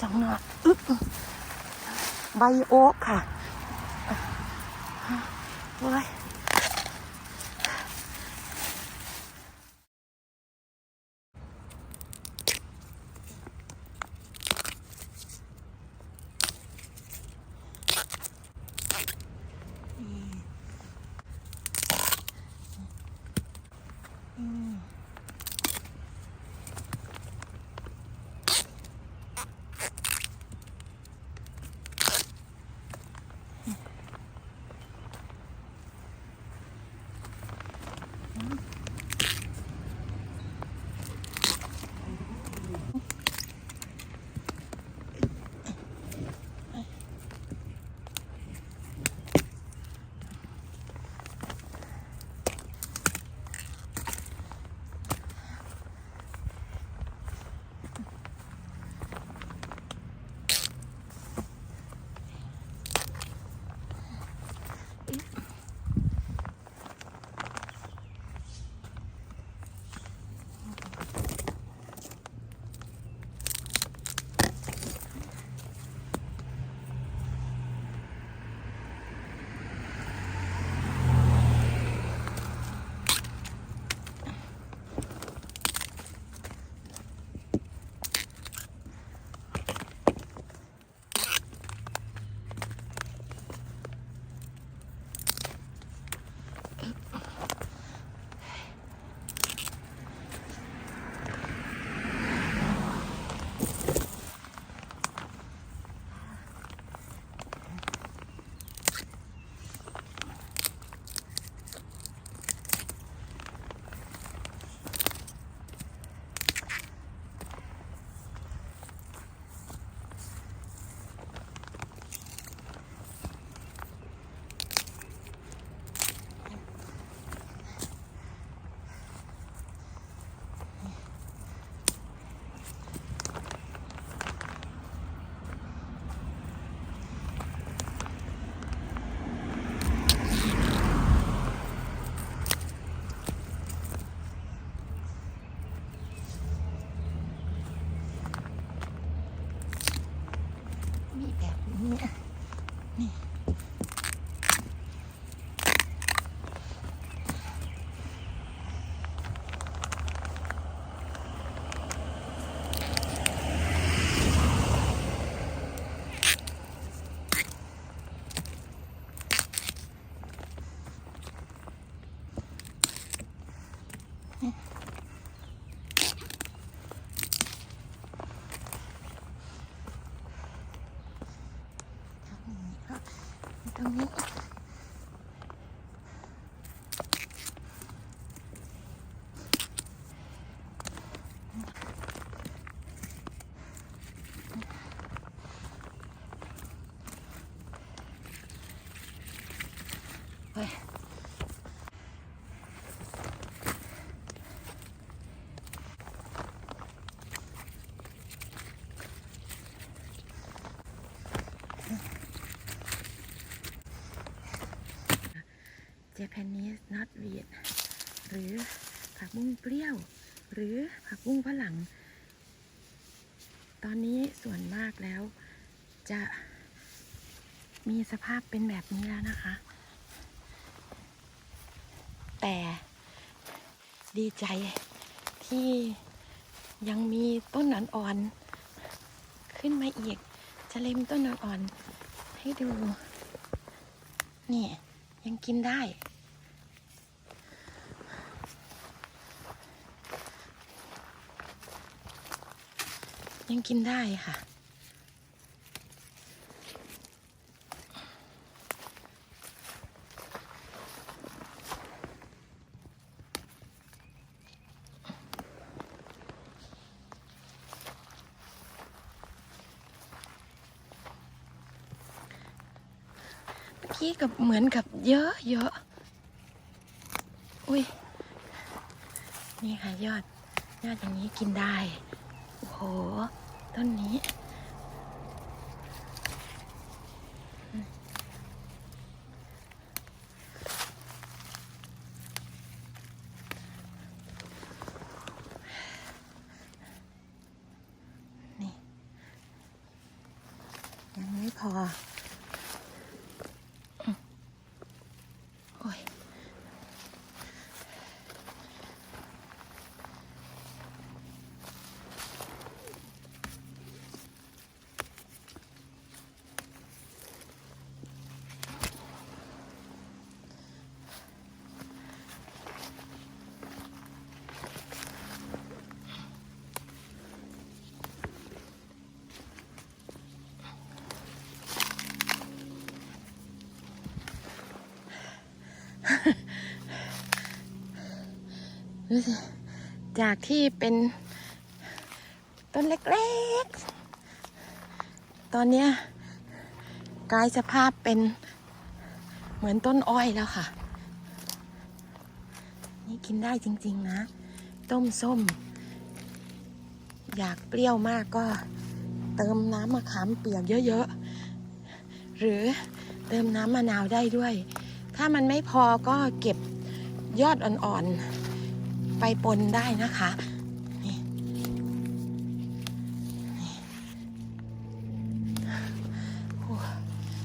สองหน่ออึ๊บใบโอ๊กค่ะเฮ้ย Yeah. แบบนี้นี่ ตรงนี้เจแปนิสนอตวีดหรือผักบุ้งเปรี้ยว หรือผักบุ้งฝรั่ง ตอนนี้ส่วนมากแล้วจะมีสภาพเป็นแบบนี้แล้วนะคะ แต่ดีใจที่ยังมีต้นอ่อนๆขึ้นมาอีก จะเล็มต้นอ่อนๆให้ดู นี่ยังกินได้ ยังกินได้ค่ะ เมื่อกี้กับเหมือนกับเยอะเยอะอุ้ยนี่ค่ะยอดยอดอย่างนี้กินได้ โอ้โห ต้นนี้ นี่ ยังไม่พอ ดูสิ จากที่เป็นต้นเล็กๆ ตอนนี้กลายสภาพเป็นเหมือนต้นอ้อยแล้วค่ะ นี่กินได้จริง ๆ นะ ต้มส้ม อยากเปรี้ยวมากก็เติมน้ำมะขามเปียกเยอะ ๆ หรือเติมน้ำมะนาวได้ด้วย ถ้ามันไม่พอก็เก็บยอดอ่อน ๆ ไปปนได้นะคะ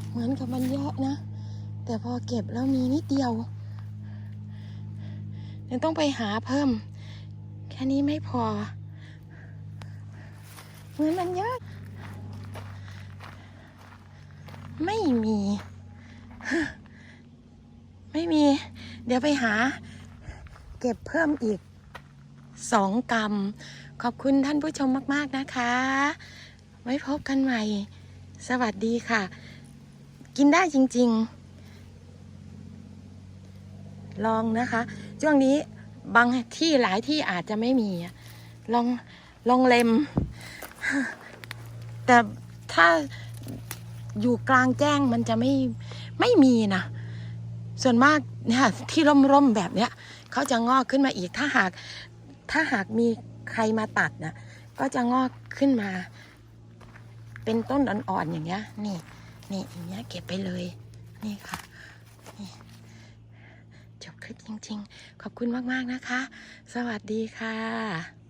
เหมือนกับมันเยอะนะ แต่พอเก็บแล้วมีนิดเดียวยังต้องไปหาเพิ่ม แค่นี้ไม่พอ เหมือนมันเยอะ ไม่มี ไม่มี เดี๋ยวไปหา เก็บเพิ่มอีกสองกรัม ขอบคุณท่านผู้ชมมาก ๆ นะคะ ไว้พบกันใหม่ สวัสดีค่ะ กินได้จริง ๆ ลองนะคะ ช่วงนี้บางที่หลายที่อาจจะไม่มี ลองลองเล็ม แต่ถ้าอยู่กลางแจ้งมันจะไม่ไม่มีนะ ส่วนมากเนี่ยที่ร่มๆแบบเนี้ย เขาจะงอกขึ้นมาอีก ถ้าหากถ้าหากมีใครมาตัดนะก็จะงอกขึ้นมา เป็นต้นอ่อนๆอย่างเงี้ย นี่ นี่อย่างเงี้ยเก็บไปเลย นี่ค่ะนี่จบคลิปจริง ๆ ขอบคุณมากๆนะคะ สวัสดีค่ะ